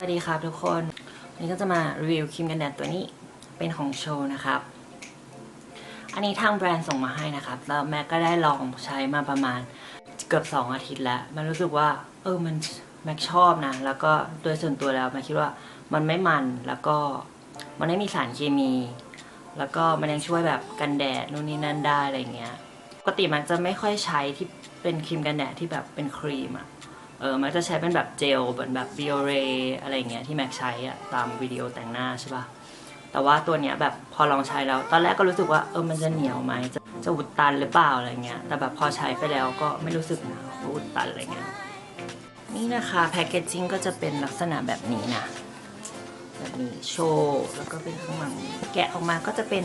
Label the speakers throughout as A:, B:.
A: สวัสดีครับทุกคน วันนี้ก็จะมารีวิวครีมกันแดดตัวนี้เป็นของโชว์นะครับ อันนี้ทางแบรนด์ส่งมาให้นะครับ แล้วแม็กก็ได้ลองใช้มาประมาณเกือบ 2 อาทิตย์แล้ว มันรู้สึกว่า เออมันแม็กชอบนะ แล้วก็โดยส่วนตัวแล้วแม็กคิดว่ามันไม่มันแล้วก็มันไม่มีสารเคมี แล้วก็มันยังช่วยแบบกันแดดนู่นนี่นั่นได้อะไรเงี้ยปกติมันจะไม่ค่อยใช้ที่เป็นครีมกันแดดที่แบบเป็นครีมอะ เออมันจะใช้เป็นแบบเจลเหมือนแบบบิโอเรอะไรเงี้ยที่แม็กใช้อะตามวิดีโอแต่งหน้าใช่ปะแต่ว่าตัวเนี้ยแบบพอลองใช้แล้ว ตอนแรกก็รู้สึกว่าเออมันจะเหนียวไหมจะจะอุดตันหรือเปล่าอะไรเงี้ยแต่แบบพอใช้ไปแล้วก็ไม่รู้สึกนะว่าอุดตันอะไรเงี้ยนี่นะคะแพคเกจจิ้งก็จะเป็นลักษณะแบบนี้นะแบบนี้โชว์แล้วก็เป็นข้างหลังแกะออกมาก็จะเป็น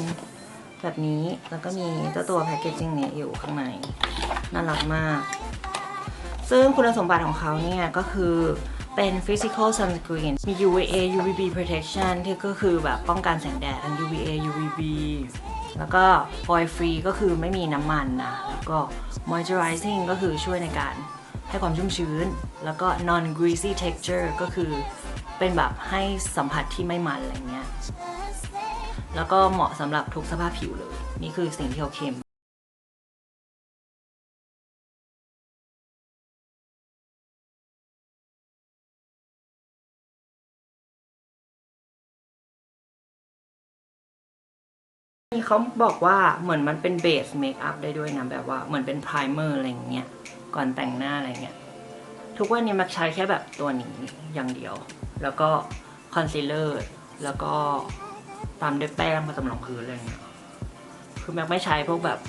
A: แบบนี้แล้วก็มีเจ้าตัวแพคเกจจิ้งนี้อยู่ข้างในน่ารักมาก ซึ่งคุณสมบัติของเขาเนี่ยก็คือเป็น physical sunscreen มี UVA UVB protection ที่ก็คือแบบป้องกันแสงแดดทั้ง UVA UVB แล้วก็ oil free ก็คือไม่มีน้ำมันนะ แล้วก็ moisturizing ก็คือช่วยในการให้ความชุ่มชื้น แล้วก็ non greasy texture ก็คือเป็นแบบให้สัมผัสที่ไม่มันอะไรเงี้ย แล้วก็เหมาะสำหรับทุกสภาพผิวเลย นี่คือสิ่งที่เขาเข้ม นี่เขาบอกว่าเหมือนมันเป็นเบสเมคอัพได้ด้วยนะ แบบว่าเหมือนเป็นไพรเมอร์อะไรอย่างเงี้ยก่อนแต่งหน้าอะไรเงี้ยทุกวันนี้มักใช้แค่แบบตัวนี้อย่างเดียว แล้วก็คอนซีลเลอร์แล้วก็ตามด้วยแป้งผสมรองพื้นอะไรเงี้ยคือแม็กไม่ใช้พวกแบบ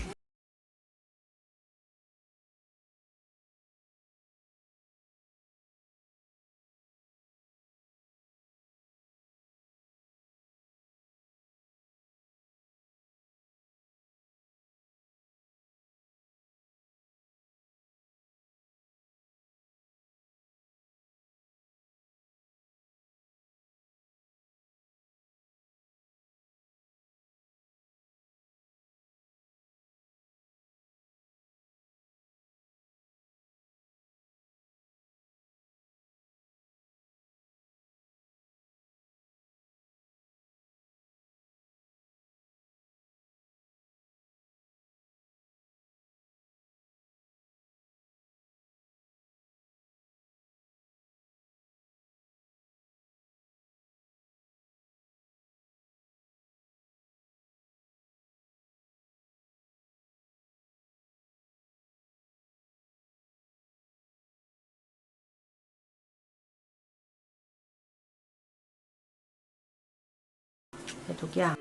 A: ทุกอย่าง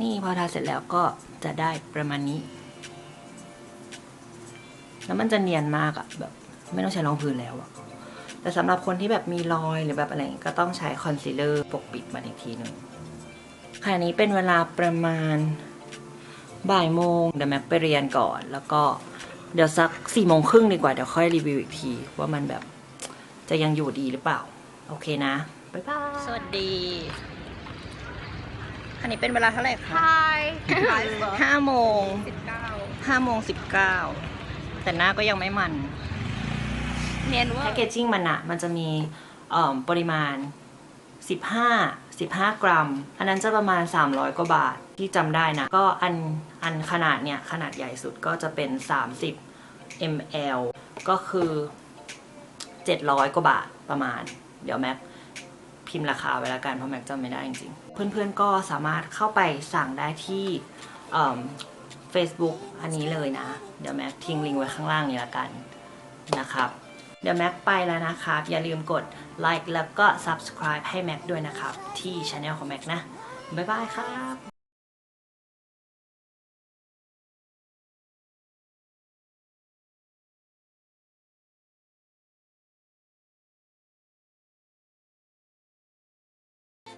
A: นี่พอทาเสร็จแล้วก็จะได้ประมาณนี้ แล้วมันจะเนียนมากอะแบบไม่ต้องใช้รองพื้นแล้วอะแต่สำหรับคนที่แบบมีรอยหรือแบบอะไรก็ต้องใช้คอนซีลเลอร์ปกปิดมันอีกทีหนึ่งขณะนี้เป็นเวลาประมาณบ่ายโมงเดี๋ยวแม็กไปเรียนก่อน แล้วก็เดี๋ยวสักสี่โมงครึ่งดีกว่า เดี๋ยวค่อยรีวิวอีกที ว่ามันแบบจะยังอยู่ดีหรือเปล่า โอเคนะ บ๊ายบาย สวัสดี อันนี้เป็นเวลาเท่าไหร่คะ
B: Hi. Hi,
A: ห้าโมง
B: เก้า
A: ห้าโมงสิบเก้าแต่หน้าก็ยังไม่มัน
B: เนียนเว่า
A: แพคเกจจิ้งมันอะมันจะมีเอ่อปริมาณ 15 15 กรัม อันนั้นจะประมาณ 300 กว่าบาทที่จำได้นะ ก็อันอันขนาดเนี่ย ขนาดใหญ่สุดก็จะเป็น 30 ml ก็คือ 700 กว่าบาทประมาณ เดี๋ยวแม็ก พิมพ์ราคาไว้แล้วกันเพราะแม็กจำไม่ได้จริงๆ เพื่อนๆก็สามารถเข้าไปสั่งได้ที่เฟซบุ๊กอันนี้เลยนะ เดี๋ยวแม็กทิ้งลิงก์ไว้ข้างล่างนี้ละกันนะครับ เดี๋ยวแม็กไปแล้วนะครับ อย่าลืมกดไลค์แล้วก็ subscribe ให้แม็กด้วยนะครับ ที่ช anel ของแม็กนะ บ๊ายบายครับ